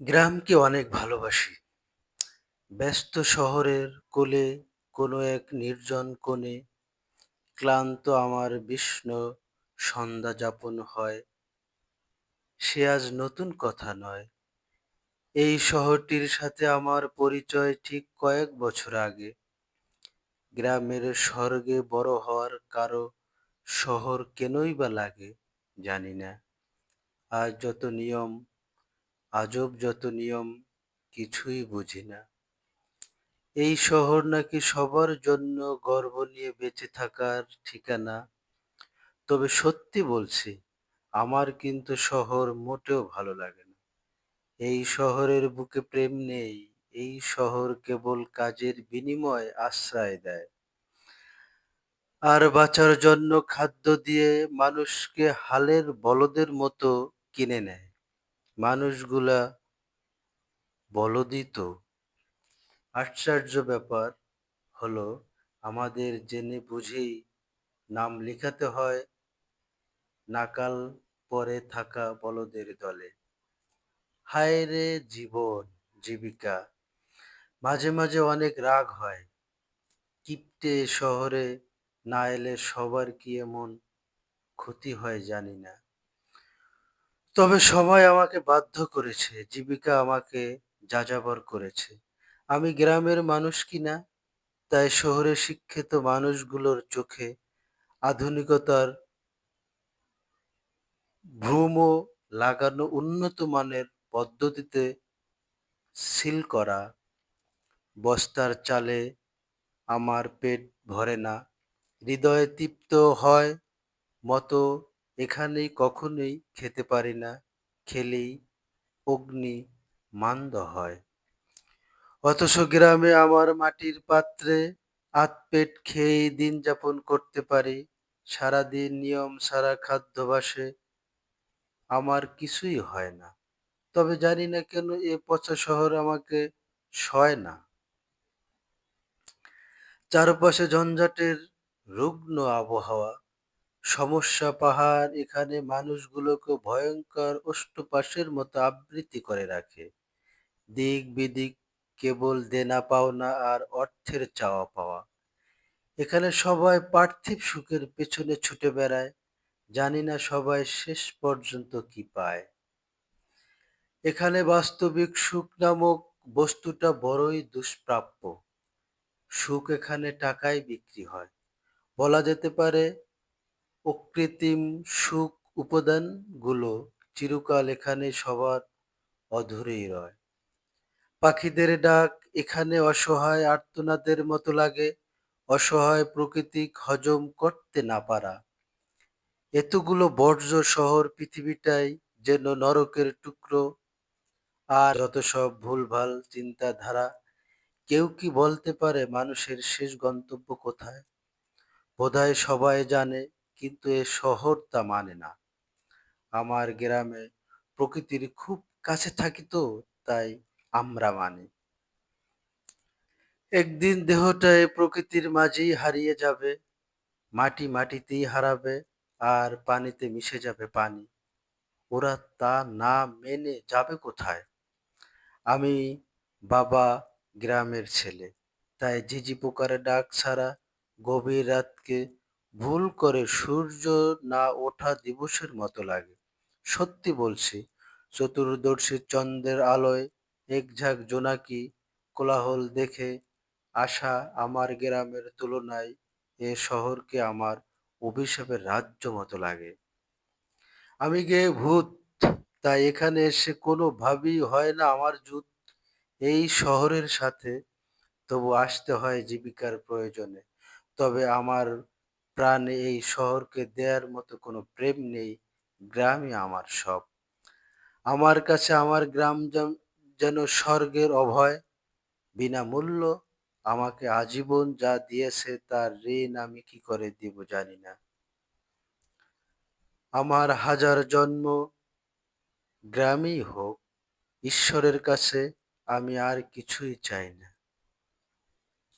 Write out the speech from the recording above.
গ্রামকে অনেক ভালোবাসি। ব্যস্ত শহরের কোলে কোনো এক নির্জন কোণে ক্লান্ত আমার বিষণ্ণ সন্ধ্যা যাপন হয়। সে আজ নতুন কথা নয়। এই শহরটির সাথে আমার পরিচয় ঠিক কয়েক বছর আগে। গ্রামের স্বর্গে বড় হওয়ার কারও শহর কেনই বা লাগে জানি না। আর যত নিয়ম আজব যত নিয়ম কিছুই বুঝি না। এই শহর নাকি সবার জন্য গর্ব নিয়ে বেঁচে থাকার ঠিকানা। তবে সত্যি বলছি, আমার কিন্তু শহর মোটেও ভালো লাগে না। এই শহরের বুকে প্রেম নেই। এই শহর কেবল কাজের বিনিময়ে আশ্রয় দেয়। আর বাঁচার জন্য খাদ্য দিয়ে মানুষকে হালের বলদের মতো কিনে নেয়। মানুষগুলা বলদই তো। আশ্চর্য ব্যাপার হলো, আমাদের জেনে বুঝেই নাম লিখাতে হয় নাকাল পরে থাকা বলদের দলে। হায় রে জীবন, জীবিকা! মাঝে মাঝে অনেক রাগ হয়। কিপ্টে শহরে না এলে সবার কি এমন ক্ষতি হয় জানি না। তবে সবাই আমাকে বাধ্য করেছে, জীবিকা আমাকে যাযাবর করেছে। আমি গ্রামের মানুষ কিনা, তাই শহরে শিক্ষিত মানুষগুলোর চোখে আধুনিকতার ভ্রুমও লাগানো উন্নত মানের পদ্ধতিতে সিল করা বস্তার চালে আমার পেট ভরে না, হৃদয় তৃপ্ত হয় মতো এখানেই কখনোই খেতে পারি না, খেলেই অগ্নি মান্দ হয়। অথচ গ্রামে আমার মাটির পাত্রে আধপেট খেয়েই দিন যাপন করতে পারি। সারাদিন নিয়ম সারা খাদ্যাভ্যাসে আমার কিছুই হয় না। তবে জানি না কেন এ পচা শহর আমাকে সয় না। চারপাশে ঝঞ্ঝাটের রুগ্ন আবহাওয়া, সমস্যা পাহাড় এখানে মানুষগুলোকে ভয়ঙ্কর ওষ্ঠপাশের মতো আবৃত্তি করে রাখে। দিক বিদিক কেবল দেনা পাওনা আর অর্থের চাওয়া পাওয়া। এখানে সবাই পার্থিব সুখের পেছনে ছুটে বেড়ায়, জানি না সবাই শেষ পর্যন্ত কি পায়। এখানে বাস্তবিক সুখ নামক বস্তুটা বড়ই দুষ্প্রাপ্য। সুখ এখানে টাকায় বিক্রি হয়। বলা যেতে পারে অকৃত্রিম সুখ উপাদানগুলো চিরকাল এখানে সবার অধরেই রয়। পাখিদের ডাক এখানে অসহায় আর্তনাদের মতো লাগে, অসহায় প্রকৃতি হজম করতে না পারা। এতগুলো বর্জ্য শহর পৃথিবীটাই যেন নরকের টুকরো আর যত সব ভুলভাল চিন্তাধারা কেউ কি বলতে পারে মানুষের শেষ গন্তব্য কোথায়? বোধহয় সবাই জানে কিন্তু এ শহর তা মানে না। আমার গ্রামে প্রকৃতির খুব কাছে থাকি তো তাই আমরা মানি। একদিন দেহটা প্রকৃতির মাঝেই হারিয়ে যাবে, মাটি মাটিতেই হারাবে আর পানিতে মিশে যাবে পানি। ওরা তা না মেনে যাবে কোথায়? আমি বাবা গ্রামের ছেলে, তাই ঝিঁঝি পোকার ডাক ছাড়া গভীর রাতকে ভুল করে সূর্য না ওঠা দিবসের মতো লাগে। সত্যি বলছি, চতুর্দশীর চন্দ্রের আলোয় একঝাঁক জোনাকি কোলাহল দেখে আসা আমার গ্রামের তুলনায় এ শহরকে আমার অভিশাপের রাজ্য মতো লাগে। আমি গে ভূত, তাই এখানে এসে কোনো ভাবেই হয় না আমার জুত। এই শহরের সাথে তবু আসতে হয় জীবিকার প্রয়োজনে। তবে আমার প্রাণে এই শহরকে দেয়ার মতো কোনো প্রেম নেই, গ্রামই আমার সব। আমার কাছে আমার গ্রাম যেন স্বর্গের অভয়, বিনামূল্য আমাকে আজীবন যা দিয়েছে তার ঋণ আমি কি করে দিব জানি না। আমার হাজার জন্ম গ্রামেই হোক, ঈশ্বরের কাছে আমি আর কিছুই চাই না।